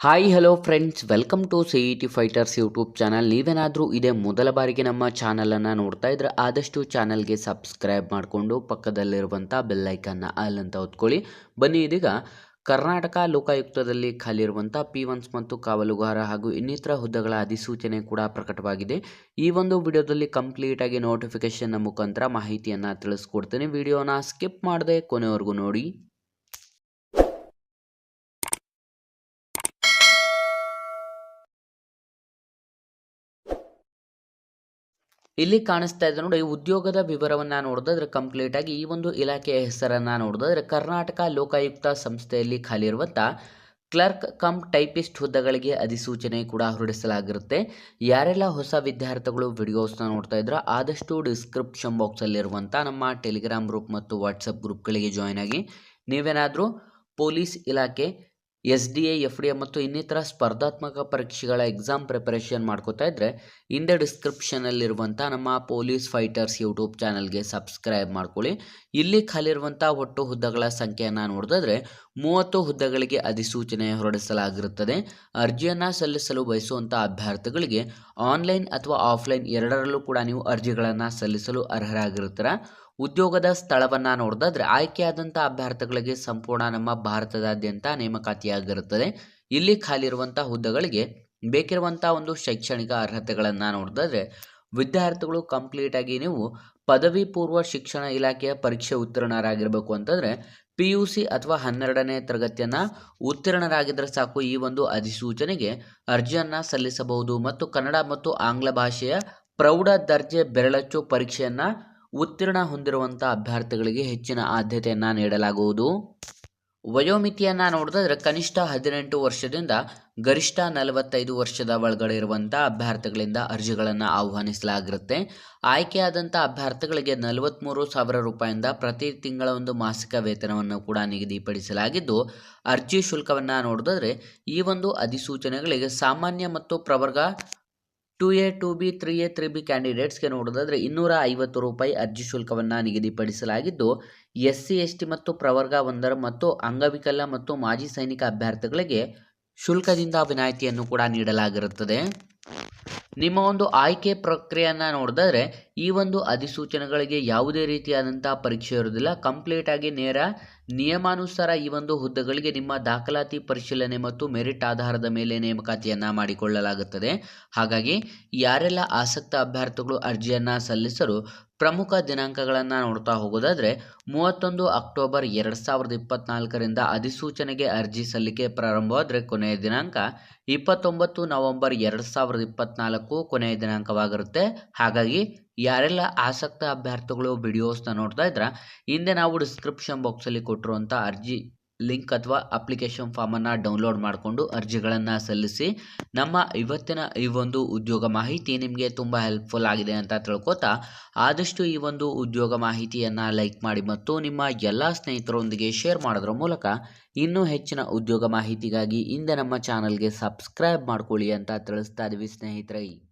Hi hello friends welcome to C E T fighters YouTube channel ನೀವೇನಾದರೂ ಇದೇ ಮೊದಲ ಬಾರಿಗೆ ನಮ್ಮ ಚಾನಲನ್ನು ನೋಡ್ತಾ ಇದ್ರೆ ಆದಷ್ಟು ಚಾನಲ್ಗೆ ಸಬ್ಸ್ಕ್ರೈಬ್ ಮಾಡಿಕೊಂಡು ಪಕ್ಕದಲ್ಲಿರುವಂಥ ಬೆಲ್ಲೈಕನ್ನ ಆಲ್ ಅಂತ ಹೊತ್ಕೊಳ್ಳಿ. ಬನ್ನಿ ಇದೀಗ ಕರ್ನಾಟಕ ಲೋಕಾಯುಕ್ತದಲ್ಲಿ ಖಾಲಿ ಇರುವಂಥ ಪಿ ಒನ್ಸ್ ಮತ್ತು ಕಾವಲುಗಾರ ಹಾಗೂ ಇನ್ನಿತರ ಹುದ್ದೆಗಳ ಅಧಿಸೂಚನೆ ಕೂಡ ಪ್ರಕಟವಾಗಿದೆ. ಈ ಒಂದು ವಿಡಿಯೋದಲ್ಲಿ ಕಂಪ್ಲೀಟಾಗಿ ನೋಟಿಫಿಕೇಶನ್ನ ಮುಖಾಂತರ ಮಾಹಿತಿಯನ್ನು ತಿಳಿಸ್ಕೊಡ್ತೀನಿ. ವಿಡಿಯೋನ ಸ್ಕಿಪ್ ಮಾಡದೆ ಕೊನೆವರೆಗೂ ನೋಡಿ. ಇಲ್ಲಿ ಕಾಣಿಸ್ತಾ ಇದೆ ನೋಡಿ, ಉದ್ಯೋಗದ ವಿವರವನ್ನು ನೋಡಿದ್ರೆ ಕಂಪ್ಲೀಟ್ ಆಗಿ ಈ ಒಂದು ಇಲಾಖೆಯ ಹೆಸರನ್ನು ನೋಡಿದ್ರೆ ಕರ್ನಾಟಕ ಲೋಕಾಯುಕ್ತ ಸಂಸ್ಥೆಯಲ್ಲಿ ಖಾಲಿ ಇರುವಂಥ ಕ್ಲರ್ಕ್ ಕಮ್ ಟೈಪಿಸ್ಟ್ ಹುದ್ದೆಗಳಿಗೆ ಅಧಿಸೂಚನೆ ಕೂಡ ಹೊರಡಿಸಲಾಗಿರುತ್ತೆ. ಯಾರೆಲ್ಲ ಹೊಸ ವಿದ್ಯಾರ್ಥಿಗಳು ವಿಡಿಯೋಸ್ನ ನೋಡ್ತಾ ಇದ್ರೆ, ಆದಷ್ಟು ಡಿಸ್ಕ್ರಿಪ್ಷನ್ ಬಾಕ್ಸಲ್ಲಿರುವಂಥ ನಮ್ಮ ಟೆಲಿಗ್ರಾಮ್ ಗ್ರೂಪ್ ಮತ್ತು ವಾಟ್ಸಪ್ ಗ್ರೂಪ್ಗಳಿಗೆ ಜಾಯ್ನ್ ಆಗಿ ನೀವೇನಾದರೂ ಪೊಲೀಸ್ ಇಲಾಖೆ S D A, F D A ಮತ್ತು ಇನ್ನಿತರ ಸ್ಪರ್ಧಾತ್ಮಕ ಪರೀಕ್ಷೆಗಳ ಎಕ್ಸಾಮ್ ಪ್ರಿಪರೇಷನ್ ಮಾಡ್ಕೋತಾ ಇದ್ದರೆ ಹಿಂದೆ ಡಿಸ್ಕ್ರಿಪ್ಷನಲ್ಲಿರುವಂಥ ನಮ್ಮ ಪೊಲೀಸ್ ಫೈಟರ್ಸ್ ಯೂಟ್ಯೂಬ್ ಚಾನಲ್ಗೆ ಸಬ್ಸ್ಕ್ರೈಬ್ ಮಾಡ್ಕೊಳ್ಳಿ. ಇಲ್ಲಿ ಖಾಲಿರುವಂಥ ಒಟ್ಟು ಹುದ್ದೆಗಳ ಸಂಖ್ಯೆಯನ್ನು ನೋಡಿದ್ರೆ ಮೂವತ್ತು ಹುದ್ದೆಗಳಿಗೆ ಅಧಿಸೂಚನೆ ಹೊರಡಿಸಲಾಗಿರುತ್ತದೆ. ಅರ್ಜಿಯನ್ನು ಸಲ್ಲಿಸಲು ಬಯಸುವಂಥ ಅಭ್ಯರ್ಥಿಗಳಿಗೆ ಆನ್ಲೈನ್ ಅಥವಾ ಆಫ್ಲೈನ್ ಎರಡರಲ್ಲೂ ಕೂಡ ನೀವು ಅರ್ಜಿಗಳನ್ನು ಸಲ್ಲಿಸಲು ಅರ್ಹರಾಗಿರ್ತೀರ ಉದ್ಯೋಗದ ಸ್ಥಳವನ್ನು ನೋಡಿದ್ರೆ ಆಯ್ಕೆಯಾದಂಥ ಅಭ್ಯರ್ಥಿಗಳಿಗೆ ಸಂಪೂರ್ಣ ನಮ್ಮ ಭಾರತದಾದ್ಯಂತ ನೇಮಕಾತಿಯಾಗಿರುತ್ತದೆ. ಇಲ್ಲಿ ಖಾಲಿ ಇರುವಂಥ ಹುದ್ದೆಗಳಿಗೆ ಬೇಕಿರುವಂಥ ಒಂದು ಶೈಕ್ಷಣಿಕ ಅರ್ಹತೆಗಳನ್ನು ನೋಡಿದ್ರೆ ವಿದ್ಯಾರ್ಥಿಗಳು ಕಂಪ್ಲೀಟಾಗಿ ನೀವು ಪದವಿ ಪೂರ್ವ ಶಿಕ್ಷಣ ಇಲಾಖೆಯ ಪರೀಕ್ಷೆ ಉತ್ತೀರ್ಣರಾಗಿರಬೇಕು ಅಂತಂದರೆ ಪಿ ಯು ಸಿ ಅಥವಾ ಹನ್ನೆರಡನೇ ತರಗತಿಯನ್ನು ಉತ್ತೀರ್ಣರಾಗಿದ್ದರೆ ಸಾಕು ಈ ಒಂದು ಅಧಿಸೂಚನೆಗೆ ಅರ್ಜಿಯನ್ನು ಸಲ್ಲಿಸಬಹುದು. ಮತ್ತು ಕನ್ನಡ ಮತ್ತು ಆಂಗ್ಲ ಭಾಷೆಯ ಪ್ರೌಢ ದರ್ಜೆ ಬೆರಳಚ್ಚು ಪರೀಕ್ಷೆಯನ್ನು ಉತ್ತೀರ್ಣ ಹೊಂದಿರುವಂಥ ಅಭ್ಯರ್ಥಿಗಳಿಗೆ ಹೆಚ್ಚಿನ ಆದ್ಯತೆಯನ್ನು ನೀಡಲಾಗುವುದು. ವಯೋಮಿತಿಯನ್ನು ನೋಡಿದ್ರೆ ಕನಿಷ್ಠ ಹದಿನೆಂಟು ವರ್ಷದಿಂದ ಗರಿಷ್ಠ ನಲವತ್ತೈದು ವರ್ಷದ ಒಳಗಡೆ ಇರುವಂಥ ಅಭ್ಯರ್ಥಿಗಳಿಂದ ಅರ್ಜಿಗಳನ್ನು ಆಹ್ವಾನಿಸಲಾಗಿರುತ್ತೆ. ಆಯ್ಕೆಯಾದಂಥ ಅಭ್ಯರ್ಥಿಗಳಿಗೆ ನಲವತ್ತ್ಮೂರು ಸಾವಿರ ರೂಪಾಯಿಂದ ಪ್ರತಿ ತಿಂಗಳ ಒಂದು ಮಾಸಿಕ ವೇತನವನ್ನು ಕೂಡ ನಿಗದಿಪಡಿಸಲಾಗಿದ್ದು, ಅರ್ಜಿ ಶುಲ್ಕವನ್ನು ನೋಡಿದ್ರೆ ಈ ಒಂದು ಅಧಿಸೂಚನೆಗಳಿಗೆ ಸಾಮಾನ್ಯ ಮತ್ತು ಪ್ರವರ್ಗ two A, two B, three A, three B ಕ್ಯಾಂಡಿಡೇಟ್ಸ್ಗೆ ನೋಡೋದಾದರೆ ಇನ್ನೂರ ಐವತ್ತು ರೂಪಾಯಿ ಅರ್ಜಿ ಶುಲ್ಕವನ್ನು ನಿಗದಿಪಡಿಸಲಾಗಿದ್ದು ಎಸ್ ಸಿ ಎಸ್ ಟಿ ಮತ್ತು ಪ್ರವರ್ಗ ಒಂದರ ಮತ್ತು ಅಂಗವಿಕಲ ಮತ್ತು ಮಾಜಿ ಸೈನಿಕ ಅಭ್ಯರ್ಥಿಗಳಿಗೆ ಶುಲ್ಕದಿಂದ ವಿನಾಯಿತಿಯನ್ನು ಕೂಡ ನೀಡಲಾಗಿರುತ್ತದೆ. ನಿಮ್ಮ ಒಂದು ಆಯ್ಕೆ ಪ್ರಕ್ರಿಯೆಯನ್ನು ನೋಡಿದ್ರೆ ಈ ಒಂದು ಅಧಿಸೂಚನೆಗಳಿಗೆ ಯಾವುದೇ ರೀತಿಯಾದಂಥ ಪರೀಕ್ಷೆ ಇರುವುದಿಲ್ಲ. ಕಂಪ್ಲೀಟಾಗಿ ನೇರ ನಿಯಮಾನುಸಾರ ಈ ಒಂದು ಹುದ್ದೆಗಳಿಗೆ ನಿಮ್ಮ ದಾಖಲಾತಿ ಪರಿಶೀಲನೆ ಮತ್ತು ಮೆರಿಟ್ ಆಧಾರದ ಮೇಲೆ ನೇಮಕಾತಿಯನ್ನು ಮಾಡಿಕೊಳ್ಳಲಾಗುತ್ತದೆ. ಹಾಗಾಗಿ ಯಾರೆಲ್ಲ ಆಸಕ್ತ ಅಭ್ಯರ್ಥಿಗಳು ಅರ್ಜಿಯನ್ನು ಸಲ್ಲಿಸಲು ಪ್ರಮುಖ ದಿನಾಂಕಗಳನ್ನು ನೋಡ್ತಾ ಹೋಗೋದಾದರೆ ಮೂವತ್ತೊಂದು ಅಕ್ಟೋಬರ್ ಎರಡು ಸಾವಿರದ ಇಪ್ಪತ್ನಾಲ್ಕರಿಂದ ಅಧಿಸೂಚನೆಗೆ ಅರ್ಜಿ ಸಲ್ಲಿಕೆ ಪ್ರಾರಂಭವಾದರೆ ಕೊನೆಯ ದಿನಾಂಕ ಇಪ್ಪತ್ತೊಂಬತ್ತು ನವೆಂಬರ್ ಎರಡು ಸಾವಿರದ ಇಪ್ಪತ್ನಾಲ್ಕು ಕೊನೆಯ ದಿನಾಂಕವಾಗಿರುತ್ತೆ. ಹಾಗಾಗಿ ಯಾರೆಲ್ಲ ಆಸಕ್ತ ಅಭ್ಯರ್ಥಿಗಳು ವಿಡಿಯೋಸ್ನ ನೋಡ್ತಾ ಇದ್ರೆ, ಹಿಂದೆ ನಾವು ಡಿಸ್ಕ್ರಿಪ್ಷನ್ ಬಾಕ್ಸಲ್ಲಿ ಕೊಟ್ಟಿರುವಂಥ ಅರ್ಜಿ ಲಿಂಕ್ ಅಥವಾ ಅಪ್ಲಿಕೇಶನ್ ಫಾರ್ಮನ್ನು ಡೌನ್ಲೋಡ್ ಮಾಡಿಕೊಂಡು ಅರ್ಜಿಗಳನ್ನು ಸಲ್ಲಿಸಿ, ನಮ್ಮ ಇವತ್ತಿನ ಈ ಒಂದು ಉದ್ಯೋಗ ಮಾಹಿತಿ ನಿಮಗೆ ತುಂಬ ಹೆಲ್ಪ್ಫುಲ್ ಆಗಿದೆ ಅಂತ ತಿಳ್ಕೊತಾ, ಆದಷ್ಟು ಈ ಒಂದು ಉದ್ಯೋಗ ಮಾಹಿತಿಯನ್ನು ಲೈಕ್ ಮಾಡಿ ಮತ್ತು ನಿಮ್ಮ ಎಲ್ಲ ಸ್ನೇಹಿತರೊಂದಿಗೆ ಶೇರ್ ಮಾಡೋದ್ರ ಮೂಲಕ ಇನ್ನೂ ಹೆಚ್ಚಿನ ಉದ್ಯೋಗ ಮಾಹಿತಿಗಾಗಿ ಹಿಂದೆ ನಮ್ಮ ಚಾನಲ್ಗೆ ಸಬ್ಸ್ಕ್ರೈಬ್ ಮಾಡ್ಕೊಳ್ಳಿ ಅಂತ ತಿಳಿಸ್ತಾ ಇದ್ದೀವಿ ಸ್ನೇಹಿತರೆ.